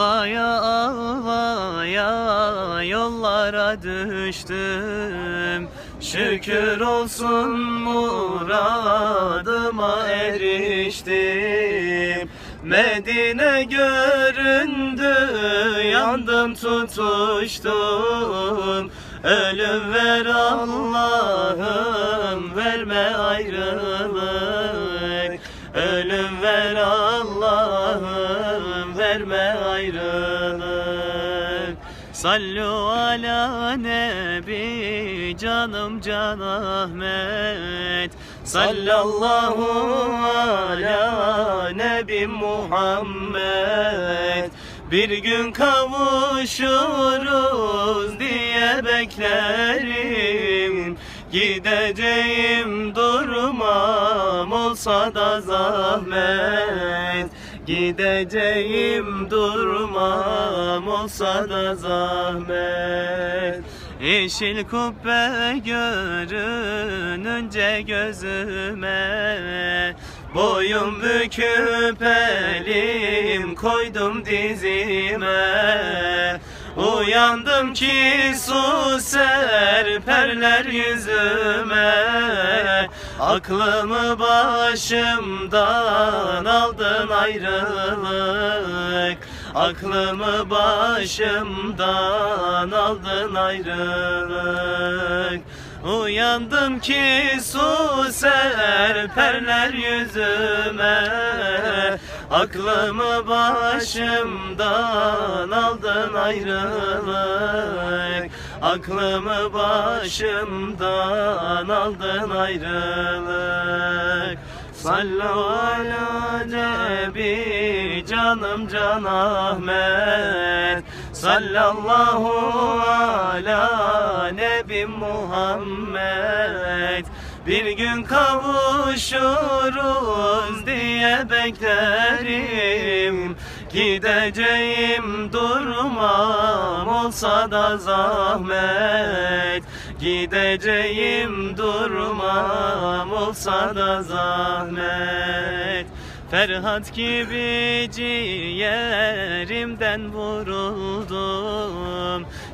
Ağlaya ağlaya yollara düştüm. Şükür olsun muradıma eriştim. Medine göründü yandım tutuştum. Ölüm ver Allah'ım verme ayrılık. Ölüm ver Allah'ım Sallu ala nebi canım can Ahmet. Sallallahu ala nebi Muhammed. Bir gün kavuşuruz diye beklerim. Gideceğim durmam olsa da zahmet Gideceğim durmam olsa da zahmet. Yeşil kubbe görününce gözüme Boyun büküp elim koydum dizime. Uyandım ki su serperler yüzüme Aklımı başımdan aldın ayrılık. Aklımı başımdan aldın ayrılık. Uyandım ki su serperler yüzüme. Aklımı başımdan aldın ayrılık Aklımı başımdan aldın ayrılık. Sallu ala nebi canım can Ahmet. Sallallahu ala nebi Muhammed. Bir gün kavuşuruz diye beklerim Gideceğim durmam olsa da zahmet. Gideceğim durmam olsa da zahmet. Ferhat gibi ciğerimden vuruldum.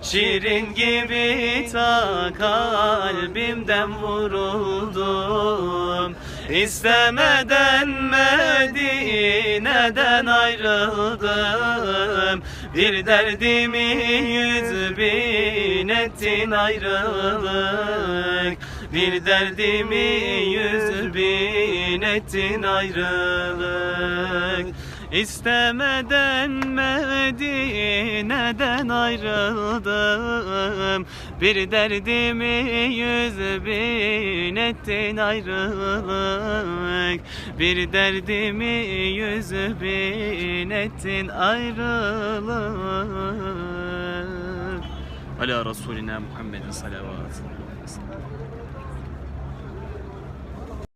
Şirin gibi ta kalbimden vuruldum İstemeden Medine'den ayrıldım. Bir derdimi yüz bin ettin ayrılık. Bir derdimi yüz bin ettin ayrılık. İstemeden Medine'den ayrıldım Bir derdimi yüz bin ettin ayrılık Bir derdimi yüz bin ettin ayrılık Ala Resulina Muhammedin salavatı.